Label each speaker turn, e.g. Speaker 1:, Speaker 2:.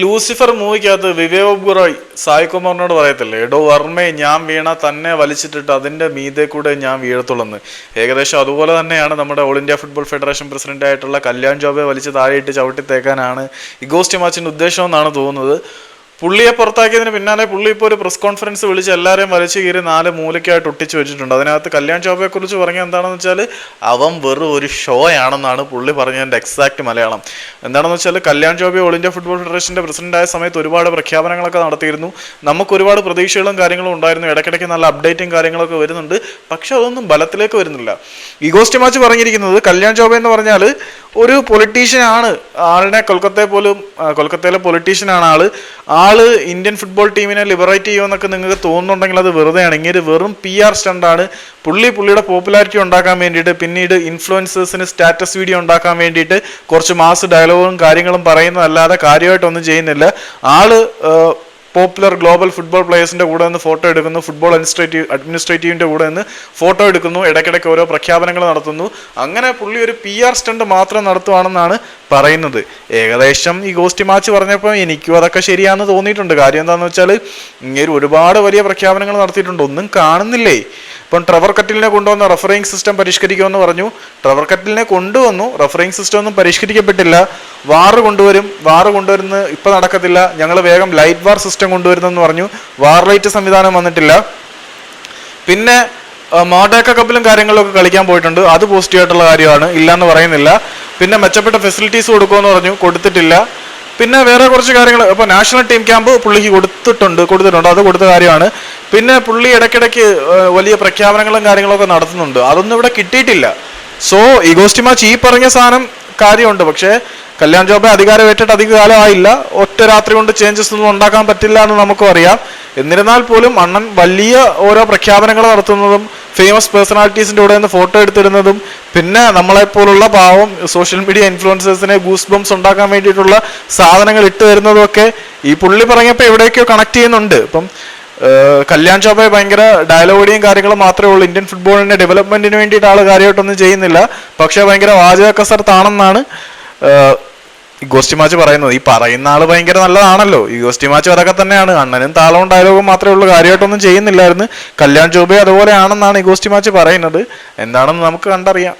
Speaker 1: Lucifer മൂവിക്കകത്ത് വിവേക് ഗുറോയ് സായി കുമാറിനോട് പറയത്തില്ലേ എടോ വർമ്മയെ ഞാൻ വീണ തന്നെ വലിച്ചിട്ടിട്ട് അതിന്റെ മീതെ കൂടെ ഞാൻ വീഴത്തുള്ളെന്ന്. ഏകദേശം അതുപോലെ തന്നെയാണ് നമ്മുടെ All India Football Federation president ആയിട്ടുള്ള കല്യാൺ ജോബെ വലിച്ച് താഴെയിട്ട് ചവിട്ടി തേക്കാനാണ് മാച്ചിന്റെ ഉദ്ദേശം എന്നാണ് തോന്നുന്നത്. പുള്ളിയെ പുറത്താക്കിയതിന് പിന്നാലെ പുള്ളി ഇപ്പോൾ ഒരു പ്രസ് കോൺഫറൻസ് വിളിച്ച് എല്ലാവരെയും വലിച്ചു കീറി നാല് മൂലയ്ക്കായിട്ട് ഒട്ടിച്ചു വെച്ചിട്ടുണ്ട്. അതിനകത്ത് കല്യാൺ ചോപ്പയെക്കുറിച്ച് പറഞ്ഞാൽ പറഞ്ഞ എന്താണെന്ന് വെച്ചാൽ അവൻ വെറും ഒരു ഷോ ആണെന്നാണ് പുള്ളി പറഞ്ഞതിന്റെ എക്സാക്ട് മലയാളം. എന്താണെന്ന് വെച്ചാൽ Kalyan Chaubey All India Football ഫെഡറേഷന്റെ പ്രസിഡന്റ് ആയ സമയത്ത് ഒരുപാട് പ്രഖ്യാപനങ്ങളൊക്കെ നടത്തിയിരുന്നു. നമുക്ക് ഒരുപാട് പ്രതീക്ഷകളും കാര്യങ്ങളും ഉണ്ടായിരുന്നു. ഇടയ്ക്കിടയ്ക്ക് നല്ല അപ്ഡേറ്റും കാര്യങ്ങളൊക്കെ വരുന്നുണ്ട്. പക്ഷെ അതൊന്നും ബലത്തിലേക്ക് വരുന്നില്ല. ഇഗോസ്റ്റ് മാച്ച് പറഞ്ഞിരിക്കുന്നത് കല്യാൺ ചോബ എന്ന് പറഞ്ഞാൽ ഒരു പൊളിറ്റീഷ്യൻ ആണ്. ആളിനെ കൊൽക്കത്തയെ പോലും കൊൽക്കത്തയിലെ പൊളിറ്റീഷ്യൻ ആണ് ആൾ. ആൾ ഇന്ത്യൻ ഫുട്ബോൾ ടീമിനെ ലിബറേറ്റ് ചെയ്യുമെന്നൊക്കെ നിങ്ങൾക്ക് തോന്നുന്നുണ്ടെങ്കിൽ അത് വെറുതെയാണ് ഇങ്ങനെ വെറും പി ആർ സ്റ്റണ്ടാണ് പുള്ളി പുള്ളിയുടെ പോപ്പുലാരിറ്റി ഉണ്ടാക്കാൻ വേണ്ടിയിട്ട് പിന്നീട് ഇൻഫ്ലുവൻസേഴ്സിന് സ്റ്റാറ്റസ് വീഡിയോ ഉണ്ടാക്കാൻ വേണ്ടിയിട്ട് കുറച്ച് മാസ് ഡയലോഗും കാര്യങ്ങളും പറയുന്നതല്ലാതെ കാര്യമായിട്ടൊന്നും ചെയ്യുന്നില്ല. ആൾ പോപ്പുലർ ഗ്ലോബൽ ഫുട്ബോൾ പ്ലേയേഴ്സിന്റെ കൂടെ നിന്ന് ഫോട്ടോ എടുക്കുന്നു. ഫുട്ബോൾ അഡ്മിനിസ്ട്രേറ്റീവ് അഡ്മിനിസ്ട്രേറ്റീവിന്റെ കൂടെ നിന്ന് ഫോട്ടോ എടുക്കുന്നു. ഇടയ്ക്കിടയ്ക്ക് ഓരോ പ്രഖ്യാപനങ്ങൾ നടത്തുന്നു. അങ്ങനെ പുള്ളി ഒരു പി ആർ സ്റ്റണ്ട് മാത്രം നടത്തുവാണെന്നാണ് പറയുന്നത്. ഏകദേശം ഈ ഗോസ്റ്റി മാച്ച് പറഞ്ഞപ്പോൾ എനിക്കും അതൊക്കെ ശരിയാണെന്ന് തോന്നിയിട്ടുണ്ട്. കാര്യം എന്താണെന്ന് വെച്ചാൽ ഇങ്ങനെ ഒരുപാട് വലിയ പ്രഖ്യാപനങ്ങൾ നടത്തിയിട്ടുണ്ട്. ഒന്നും കാണുന്നില്ലേ? ഇപ്പം ട്രവർ കട്ടിലിനെ കൊണ്ടുവന്ന റഫറിംഗ് സിസ്റ്റം പരിഷ്കരിക്കുമെന്ന് പറഞ്ഞു. ട്രവർ കട്ടിലിനെ കൊണ്ടുവന്നു. റഫറിംഗ് സിസ്റ്റം ഒന്നും പരിഷ്കരിക്കപ്പെട്ടില്ല. വാറ് കൊണ്ടുവരും. വാറ് കൊണ്ടുവരുന്ന ഇപ്പം നടക്കത്തില്ല. ഞങ്ങൾ വേഗം ലൈറ്റ് വാർ സിസ്റ്റം കൊണ്ടുവരുന്നെന്ന് പറഞ്ഞു. വാർ ലൈറ്റ് സംവിധാനം വന്നിട്ടില്ല. പിന്നെ മോഡേക്ക കപ്പിലും കാര്യങ്ങളൊക്കെ കളിക്കാൻ പോയിട്ടുണ്ട്. അത് പോസിറ്റീവായിട്ടുള്ള കാര്യമാണ്. ഇല്ലയെന്ന് പറയുന്നില്ല. പിന്നെ മെച്ചപ്പെട്ട ഫെസിലിറ്റീസ് കൊടുക്കുമെന്ന് പറഞ്ഞു. കൊടുത്തിട്ടില്ല. പിന്നെ വേറെ കുറച്ച് കാര്യങ്ങൾ. ഇപ്പോൾ നാഷണൽ ടീം ക്യാമ്പ് പുള്ളിക്ക് കൊടുത്തിട്ടുണ്ട്. കൊടുത്തിട്ടുണ്ട്. അത് കൊടുത്ത കാര്യമാണ്. പിന്നെ പുള്ളി ഇടയ്ക്കിടയ്ക്ക് വലിയ പ്രഖ്യാപനങ്ങളും കാര്യങ്ങളൊക്കെ നടത്തുന്നുണ്ട്. അതൊന്നും ഇവിടെ കിട്ടിയിട്ടില്ല. സോ ഇഗോസ്റ്റി മാച്ച് ഈ പറഞ്ഞ സാധനം കാര്യമുണ്ട്. പക്ഷേ കല്യാൺ ജോബെ അധികാരം ഏറ്റിട്ട് അധിക കാലമായില്ല ഒറ്റ രാത്രി കൊണ്ട് ചേഞ്ചസ് ഒന്നും ഉണ്ടാക്കാൻ പറ്റില്ല എന്ന് നമുക്കും അറിയാം. എന്നിരുന്നാൽ പോലും അണ്ണൻ വലിയ ഓരോ പ്രഖ്യാപനങ്ങൾ നടത്തുന്നതും ഫേമസ് പേഴ്സണാലിറ്റീസിന്റെ കൂടെ നിന്ന് ഫോട്ടോ എടുത്തിരുന്നതും പിന്നെ നമ്മളെപ്പോലുള്ള പാവം സോഷ്യൽ മീഡിയ ഇൻഫ്ലുവൻസേഴ്സിനെ ഗൂസ് ബംസ് ഉണ്ടാക്കാൻ വേണ്ടിയിട്ടുള്ള സാധനങ്ങൾ ഇട്ട് തരുന്നതും ഒക്കെ ഈ പുള്ളി പറഞ്ഞപ്പോൾ എവിടെയൊക്കെയോ കണക്ട് ചെയ്യുന്നുണ്ട്. ഇപ്പം കല്യാൺ ചോബെ ഭയങ്കര ഡയലോഗിയും കാര്യങ്ങളും മാത്രമേ ഉള്ളൂ. ഇന്ത്യൻ ഫുട്ബോളിന്റെ ഡെവലപ്മെന്റിന് വേണ്ടിയിട്ട് ആൾ കാര്യമായിട്ടൊന്നും ചെയ്യുന്നില്ല. പക്ഷെ ഭയങ്കര വാചക കസർത്താണെന്നാണ് ഗോസ്റ്റി മാച്ച് പറയുന്നത്. ഈ പറയുന്ന ആൾ ഭയങ്കര നല്ലതാണല്ലോ. ഈ ഗോസ്റ്റി മാച്ച് അതൊക്കെ തന്നെയാണ്. അണ്ണനും താളവും ഡയലോഗും മാത്രമേ ഉള്ളൂ. കാര്യമായിട്ടൊന്നും ചെയ്യുന്നില്ലായിരുന്നു. കല്യാൺ ചോബെ അതുപോലെയാണെന്നാണ് ഈ ഗോസ്റ്റി മാച്ച് പറയുന്നത്. എന്താണെന്ന് നമുക്ക് കണ്ടറിയാം.